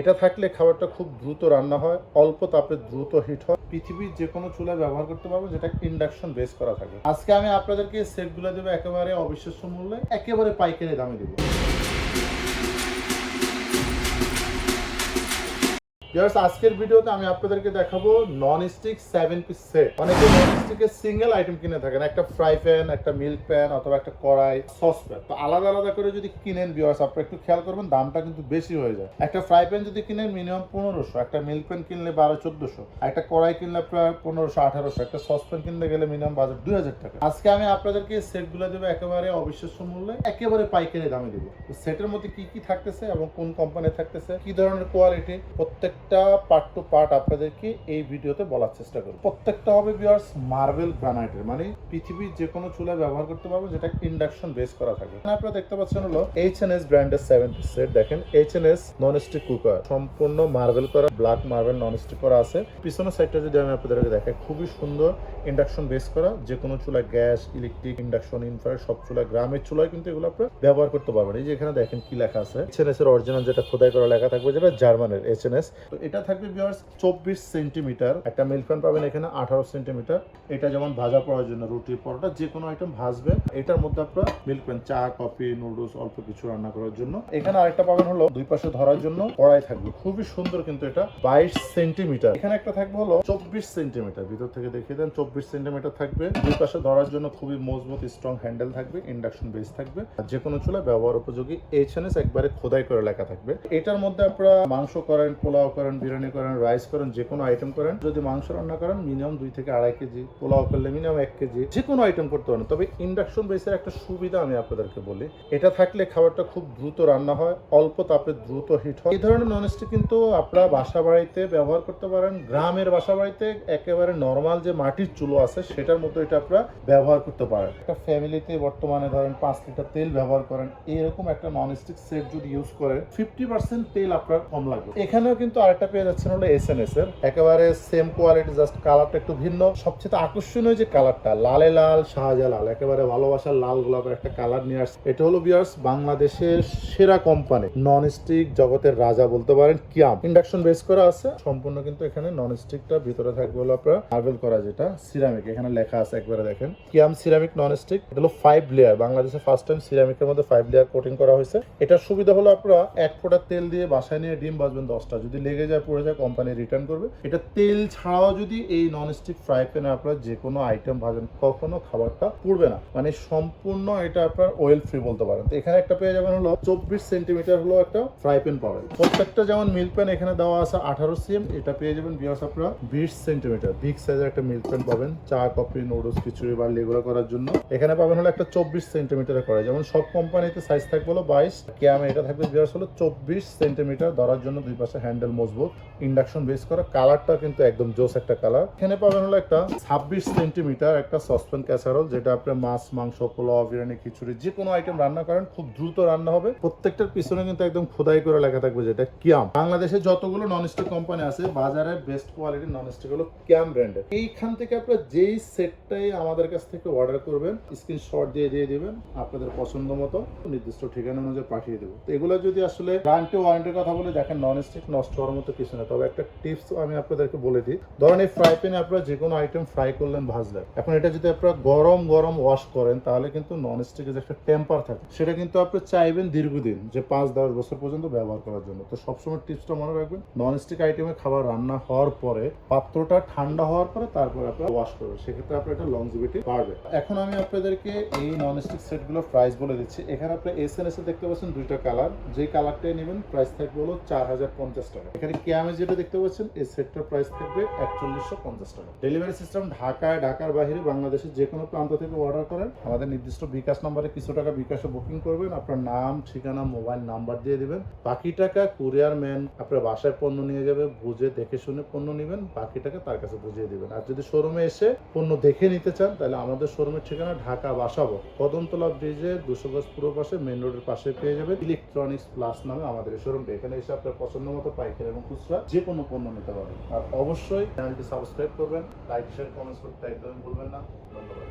এটা থাকলে খাবারটা খুব দ্রুত রান্না হয়, অল্প তাপে দ্রুত হিট হয়। পৃথিবীর যে কোনো চুলায় ব্যবহার করতে পারব, যেটা ইন্ডাকশন বেস করা থাকে। আজকে আমি আপনাদেরকে সেটগুলো দেবো একেবারে অবিশ্বাস্য মূল্যে, একেবারে পাইকারি দামে দেবো। Viewers, আজকের ভিডিওতে আমি আপনাদেরকে দেখাবো non stick seven piece set অনেকে নন স্টিকের সিঙ্গেল আইটেম কিনে থাকেন একটা ফ্রাই প্যান একটা মিল্ক প্যান অথবা একটা কড়াই সস প্যান তো আলাদা আলাদা করে যদি কিনেন ভিউয়ার্স আপনারা একটু খেয়াল করবেন দামটা কিন্তু বেশি হয়ে যায়। একটা ফ্রাই প্যান যদি কিনেন মিনিমাম পনেরোশো একটা মিল্ক প্যান কিনলে বারো চোদ্দশো একটা কড়াই কিনলে প্রায় পনেরোশো আঠারোশো একটা সস প্যান কিনতে গেলে মিনিমাম বাজার দুই হাজার টাকা। আজকে আমি আপনাদেরকে সেটগুলো দেবো একেবারে অবিশ্বাস্য মূল্যে একেবারে পাইকারি দামে দেবো। সেটের মধ্যে কি কি থাকতেছে এবং কোন কোম্পানি থাকতেছে কি ধরনের কোয়ালিটি প্রত্যেকটা পার্ট টু পার্ট আপনাদেরকে এই ভিডিওতে বলার চেষ্টা করব। প্রত্যেকটা হবে বিয়ার্স মার্বেল গ্রানাইটের মানে পৃথিবীর যে কোনো চুলায় ব্যবহার করতে পারব, যেটা ইন্ডাকশন বেস করা থাকে আপনারা দেখতে পাচ্ছেন হলো এইচ এন এস ব্র্যান্ডের সেভেন সেট দেখেন H N S non stick cooker সম্পূর্ণ মার্বেল করা ব্ল্যাক মার্বেল নন স্টিক করা আছে। পিছনের সাইডটা যদি আমি আপনাদেরকে দেখাই, খুবই সুন্দর ইন্ডাকশন বেস করা যে কোনো চুলায় গ্যাস ইলেকট্রিক ইন্ডাকশন ইনফ্রারেড সব চুলা গ্রামের চুলায় কিন্তু এগুলো আপনারা ব্যবহার করতে পারবেন। এই যে এখানে দেখেন কি লেখা আছে। এইচ এন এস এর অরিজিনাল যেটা খোদাই করা লেখা থাকবে, যেটা জার্মানের এইচ এন এস তো এটা থাকবে বিয়ার্স চব্বিশ সেন্টিমিটার একটা মিল্ক প্যান পাবেন এখানে আঠারো সেন্টিমিটার এটা যেমন ভাজা পড়ার জন্য রুটি পরোটা যে কোনো আইটেম ভাজবে। এটার মধ্যে আপনারা মিল্ক প্যান চা কফি নুডলস অল্প কিছু রান্না করার জন্য। এখানে আরেকটা পাবেন হলো দুই পাশে ধরার জন্য কড়াই থাকবে। খুবই সুন্দর কিন্তু এটা, বাইশ সেন্টিমিটার এখানে একটা থাকবে হলো চব্বিশ সেন্টিমিটার ভিতর থেকে দেখিয়ে দেন, চব্বিশ সেন্টিমিটার থাকবে। দুই পাশে ধরার জন্য খুবই মজবুত স্ট্রং হ্যান্ডেল থাকবে ইন্ডাকশন বেস থাকবে। আর যে কোনো চুলা ব্যবহার উপযোগী এইচ একবারে খোদাই করে লেখা থাকবে। এটার মধ্যে আপনারা মাংস করেন, পোলাও করেন, বিরিয়ানি করেন রাইস করেন, যে কোনো আইটেম করেন, যদি মাংস রান্না করেন মিনিমাম দুই থেকে আড়াই কেজি, পোলাও করলে মিনিমাম এক কেজি, যে কোনো আইটেম করতে পারেন। তবে ইন্ডাকশন বেসের একটা সুবিধা আমি আপনাদেরকে বলি, এটা থাকলে খাবারটা খুব দ্রুত রান্না হয়, অল্প তাপে দ্রুত হিট হয়। এই ধরনের ননস্টিক কিন্তু আপনারা বাসা বাড়িতে ব্যবহার করতে পারেন, গ্রামের বাসা বাড়িতে একেবারে নর্মাল যে মাটির চুলো আছে, সেটার মতো এটা আপনারা ব্যবহার করতে পারেন। একটা ফ্যামিলিতে বর্তমানে ধরেন পাঁচ লিটার তেল ব্যবহার করেন, এরকম একটা ননস্টিক সেট যদি ইউজ করেন ফিফটি পার্সেন্ট তেল আপনার কম লাগবে। এখানেও কিন্তু আরেকটা পেয়ে যাচ্ছেন হলো এস এন এস এর। একেবারে সেম কোয়ালিটি জাস্ট কালারটা একটু ভিন্ন। সবচেয়ে আকর্ষণীয় যে কালারটা লালে লাল শাহজা লাল একেবারে ভালোবাসার লাল গোলাপের একটা কালার নিয়ে আসছে। এটা হলো বিয়ার্স বাংলাদেশের সেরা কোম্পানি নন স্টিক জগতের রাজা বলতে পারেন কিয়াম। ইন্ডাকশন বেস করা আছে। সম্পূর্ণ কিন্তু এখানে নন স্টিকটা ভিতরে থাকবে হলো আপনার মার্বেল করা যেটা সিরামিক এখানে লেখা আছে একবারে দেখেন। কিয়াম সিরামিক নন স্টিক এটা হলো ফাইভ লেয়ার বাংলাদেশে ফার্স্ট টাইম সিরামিকের মধ্যে ফাইভ লেয়ার কোটিং করা হয়েছে। এটার সুবিধা হলো আপনারা এক ফোঁটা তেল দিয়ে বাসায় নিয়ে ডিম বাজবেন দশটা। যদি লেগে যায়, পড়ে যায় কোম্পানি রিটার্ন করবে। এটা তেল ছাড়াও যদি এই নন স্টিক ফ্রাই প্যানে আপনারা যে কোনো আইটেম ভাজেন, কখনো খাবারটা পুড়বে না। মানে সম্পূর্ণ এটা আপনার অয়েল ফ্রি বলতে পারেন। তো এখানে একটা পেয়ে যাবেন হলো চব্বিশ সেন্টিমিটার হলো একটা ফ্রাই প্যান পাবেন। প্রত্যেকটা যেমন মিল্ক প্যান এখানে দেওয়া আছে আঠারো সিএম এটা পেয়ে যাবেন বিয়াস আপনারা বিশ সেন্টিমিটার বিগ সাইজের একটা মিল্ক প্যান পাবেন, চা কফি নুডলস খিচুড়ি বা এগুলো করার জন্য। এখানে পাবেন হলো একটা চব্বিশ সেন্টিমিটার করে। যেমন সব কোম্পানিতে সাইজ থাকবে হলো বাইশ ক্যামে এটা থাকবে বিয়াস হলো চব্বিশ সেন্টিমিটার ধরার জন্য দুই পাশে হ্যান্ডেল মজবুত ইন্ডাকশন বেস করা কালারটা কিন্তু একদম জোস একটা কালার এখানে পাবেন হলো একটা ছাব্বিশ সেন্টিমিটার একটা সসপ্যান ক্যাসারোল যেটা আপনার মাছ, মাংস, পোলাও, বিরিয়ানি, খিচুড়ি যে কোনো আইটেম রান্না করেন, খুব দ্রুত রান্না হবে। প্রত্যেকটার পিছনে কিন্তু একদম খোদাই করে লেখা থাকবে যেটা কিয়াম। বাংলাদেশে যতগুলো ননস্টিক কোম্পানি আছে, বাজারে বেস্ট কোয়ালিটির ননস্টিক হলো কিয়াম ব্র্যান্ডের এইখান থেকে আপনারা যেই সেটটাই আমাদের কাছ থেকে অর্ডার করবেন স্ক্রিনশট দিয়ে দিয়ে দিবেন, আপনাদের পছন্দ মতো নির্দিষ্ট ঠিকানা অনুযায়ী পাঠিয়ে দেবো। এগুলো যদি আসলে গ্যারান্টি ওয়ারেন্টির কথা বলে দেখেন ননস্টিক নষ্ট হওয়ার মতো কিছু না। তবে একটা টিপস আমি আপনাদেরকে বলে দিই। ধরেন এই ফ্রাই প্যানে আপনারা যে কোনো আইটেম ফ্রাই করলেন, ভাজলেন। এখন এটা যদি আপনারা গরম গরম ওয়াশ করেন, তাহলে কিন্তু ননস্টিকের যে একটা টেম্পার থাকে, সেটা কিন্তু আপনি চাইবেন দীর্ঘদিন, যে পাঁচ, দশ বছর পর্যন্ত ব্যবহার করার জন্য। তো সবসময় টিপসটা মনে রাখবেন ননস্টিক আইটেমে খাবার রান্না হওয়ার পরে, পাত্রটা ঠান্ডা হওয়ার পরে তারপর আপনারা ওয়াশ করবেন। সেক্ষেত্রে আপনার একটা লংজিভিটি বাড়বে। এখন আমি আপনাদেরকে এই ননস্টিক সেটগুলোর প্রাইস বলে দিচ্ছি। এখানে আপনি এস এন এস এ দেখতে পাচ্ছেন দুইটা কালার যে কালারটাই নেবেন প্রাইস থাকবে হলো চার হাজার পঞ্চাশ টাকা। এখানে ক্যামে যেটা দেখতে পাচ্ছেন, এই সেটটার প্রাইস থাকবে একচল্লিশশো পঞ্চাশ টাকা। ডেলিভারি সিস্টেম ঢাকায়, ঢাকার বাইরে বাংলাদেশের যে কোনো প্রান্ত থেকে অর্ডার করেন। আমাদের নির্দিষ্ট বিকাশ নাম্বারে কিছু টাকা বিকাশে বুকিং করবেন। আপনার নাম, ঠিকানা মোবাইল নাম্বার দিয়ে দিবেন। বাকি টাকা কুরিয়ার ম্যান আপনার বাসায় পণ্য নিয়ে যাবে, বুঝে দেখে শুনে পণ্য নেবেন। বাকি টাকা তার কাছে বুঝিয়ে দিবেন। আর যদি শোরুমে এসে পণ্য দেখে নিতে চান, তাহলে আমাদের শোরুমের ঠিকানা ঢাকা বাসাবো। কদমতলা ব্রিজে দুশো গজ পুরো পাশে মেন রোডের পাশে পেয়ে যাবে ইলেকট্রনিক্স প্লাস নামে আমাদের শোরুমটা এখানে এসে আপনার পছন্দ মতো পাইকারি এবং খুচরা যে কোনো পণ্য নিতে পারবেন। আর অবশ্যই চ্যানেলটি সাবস্ক্রাইব করবেন, লাইক, শেয়ার কমেন্টস করতে একদমই ভুলবেন না। ধন্যবাদ।